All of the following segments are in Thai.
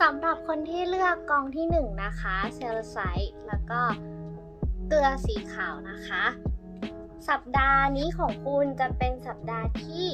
สำหรับคนะคะเซลไซต์แล้วก็เกลือสีขาวนะคะ สัปดาห์นี้ของคุณจะเป็นสัปดาห์ที่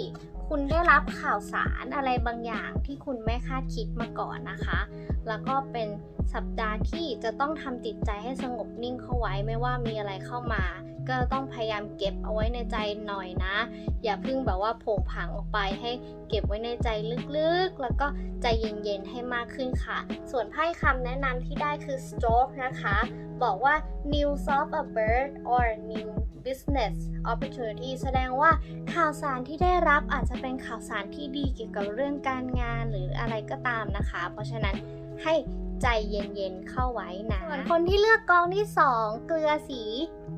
คุณได้รับข่าวสารอะไรบางอย่างที่คุณไม่คาดคิดมาก่อนนะคะ แล้วก็เป็นสัปดาห์ที่จะต้องทำจิตใจให้สงบนิ่งเข้าไว้ไม่ว่ามีอะไรเข้ามา ก็ต้องพยายามเก็บเอาไว้ในใจหน่อยนะ อย่าเพิ่งแบบว่าโผงผางออกไปให้เก็บไว้ในใจลึกๆ แล้วก็ใจเย็นๆให้มากขึ้นค่ะ ส่วนไพ่คำแนะนำที่ได้คือ stroke นะคะ บอกว่า new soft a bird or new business opportunity แสดงว่าข่าวสารที่ได้รับอาจจะเป็นข่าวสารที่ดีเกี่ยวกับเรื่องการงานหรืออะไรก็ตามนะคะ เพราะฉะนั้นให้ ใจเย็นๆเข้าไว้นะส่วนคนที่เลือกกองที่ 2 เกลือสี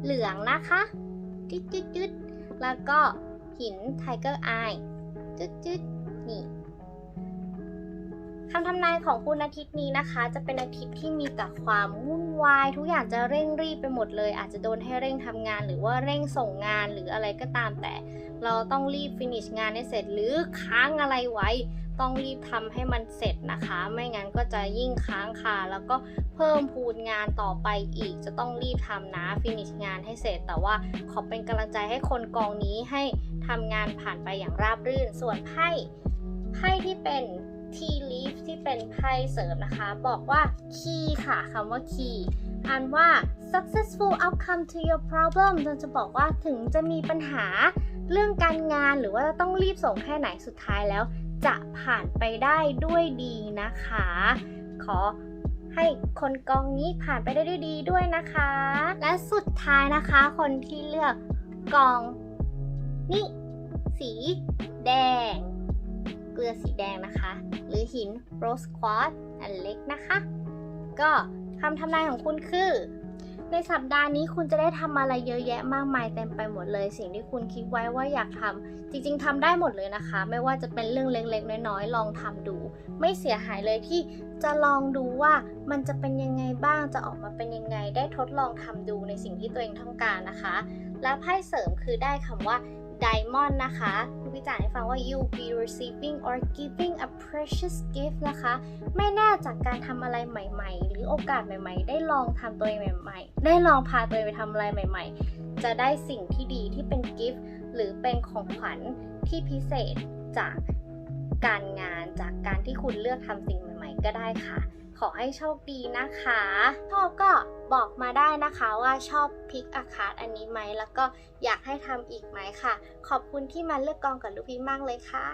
เหลืองนะคะจุดจุดจุดๆแล้วก็หิน tiger eye จุดจุดๆนี่คำทำนายของคุณอาทิตย์นี้นะคะ จะเป็นอาทิตย์ที่มีแต่ความวุ่นวาย ทุกอย่างจะเร่งรีบไปหมดเลย อาจจะโดนให้เร่งทำงาน หรือว่าเร่งส่งงานหรืออะไรก็ตามแต่ เราต้องรีบฟินิชงานให้เสร็จหรือค้างอะไรไว้ ต้องรีบทำให้มันเสร็จนะคะ ไม่งั้นก็จะยิ่งค้างคาแล้วก็เพิ่มพูนงานต่อไปอีก จะต้องรีบทำนะฟินิชงานให้เสร็จ แต่ว่าขอเป็นกำลังใจให้คนกองนี้ให้ทำงานผ่านไปอย่างราบรื่น ส่วนไพ่ไพ่ที่เป็น tea leaf ที่เป็นไพ่เสริมนะคะ บอกว่า key ค่ะคำว่า key อ่านว่า successful outcome to your problem เราจะบอกว่าถึงจะมีปัญหาเรื่องการงานหรือว่าต้องรีบส่งแค่ไหนสุดท้ายแล้ว จะผ่านไปได้ด้วยดีนะคะ ขอให้คนกองนี้ผ่านไปได้ด้วยดีด้วยนะคะ และสุดท้ายนะคะ คนที่เลือกกอง นี่ สีแดง กลือสีแดงนะคะ หรือหินโรสควอตอันเล็กนะคะ ก็คำทำนายของคุณคือ ในสัปดาห์นี้คุณจะได้ทำอะไรเยอะแยะมากมายเต็มไปหมดเลย สิ่งที่คุณคิดไว้ว่าอยากทำจริง ๆทำได้หมดเลยนะคะ ไม่ว่าจะเป็นเรื่องเล็กๆ น้อยๆ ลองทำดู ไม่เสียหายเลยที่จะลองดูว่ามันจะเป็นยังไงบ้างจะออกมาเป็นยังไง ได้ทดลองทำดูในสิ่งที่ตัวเองต้องการนะคะ และไพ่เสริมคือได้คำว่า diamond นะคะ พี่จ่าให้ฟังว่า you be receiving or giving a precious gift นะคะ ไม่แน่จากการทำอะไรใหม่ ๆ หรือโอกาสใหม่ ๆ ได้ลองทำตัวเองใหม่ ๆ ได้ลองพาตัวเองไปทำอะไรใหม่ ๆ จะได้สิ่งที่ดีที่เป็นกิฟต์หรือเป็นของขวัญที่พิเศษจากการงานจากการที่คุณเลือกทำสิ่งใหม่ ๆ ก็ได้ค่ะ ขอให้โชคดีนะคะ ชอบก็บอกมาได้นะคะว่าชอบพิกอาคาดอันนี้ไหม แล้วก็อยากให้ทำอีกไหมค่ะ ขอบคุณที่มาเลือกกองกับลูกพี่มากเลยค่ะ